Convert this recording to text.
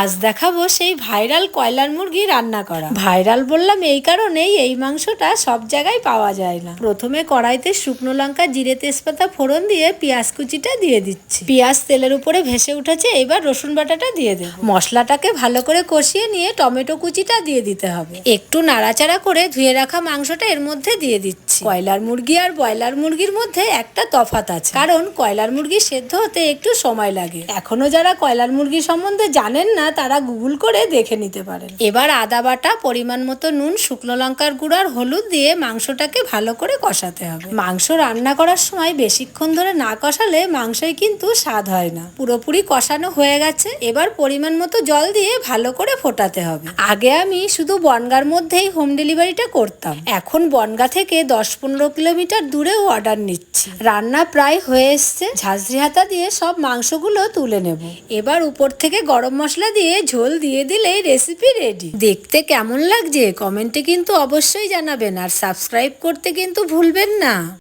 আজ দেখাবো সেই ভাইরাল কয়লার মুরগি রান্না করা। ভাইরাল বললাম এই কারণেই এই মাংসটা সব জায়গায় পাওয়া যায় না। প্রথমে কড়াইতে শুকনো লঙ্কা, জিরে তেজপাতা ফোড়ন দিয়ে পেঁয়াজ কুচিটা দিয়ে দিচ্ছি। পেঁয়াজ তেলের উপরে ভেসে উঠেছে, এবার রসুন বাটাটা দিয়ে দেবো। মশলাটাকে ভালো করে কষিয়ে নিয়ে টমেটো কুচিটা দিয়ে দিতে হবে। একটু নাড়াচাড়া করে ধুয়ে রাখা মাংসটা এর মধ্যে দিয়ে দিচ্ছি। কয়লার মুরগি আর ব্রয়লার মুরগির মধ্যে একটা তফাত আছে, কারণ কয়লার মুরগি সেদ্ধ হতে একটু সময় লাগে। এখনও যারা কয়লার মুরগি সম্বন্ধে জানেন না তারা গুগল করে দেখে নিতে পারেন। এবার আদা বাটা, পরিমাণ মতো নুন, শুকনো লঙ্কার গুঁড়ো আর হলুদ দিয়ে মাংসটাকে ভালো করে কষাতে হবে। মাংস রান্না করার সময় বেশিক্ষণ ধরে না কষালে মাংসই কিন্তু স্বাদ হয় না। পুরোপুরি কষানো হয়ে গেছে, এবার পরিমাণ মতো জল দিয়ে ভালো করে ফোটাতে হবে। আগে আমি শুধু বনগার মধ্যেই হোম ডেলিভারিটা করতাম। এখন বনগা থেকে দশ পনেরো কিলোমিটার দূরেও অর্ডার নিচ্ছি। রান্না প্রায় হয়ে এসছে, ঝাঁঝরি হাতা দিয়ে সব মাংসগুলো তুলে নেব। এবার উপর থেকে গরম মশলা দিয়ে ঝোল দিয়ে দিলেই রেসিপি রেডি দেখতে কেমন লাগছে? কমেন্টে কিন্তু অবশ্যই জানাবেন আর সাবস্ক্রাইব করতে কিন্তু ভুলবেন না।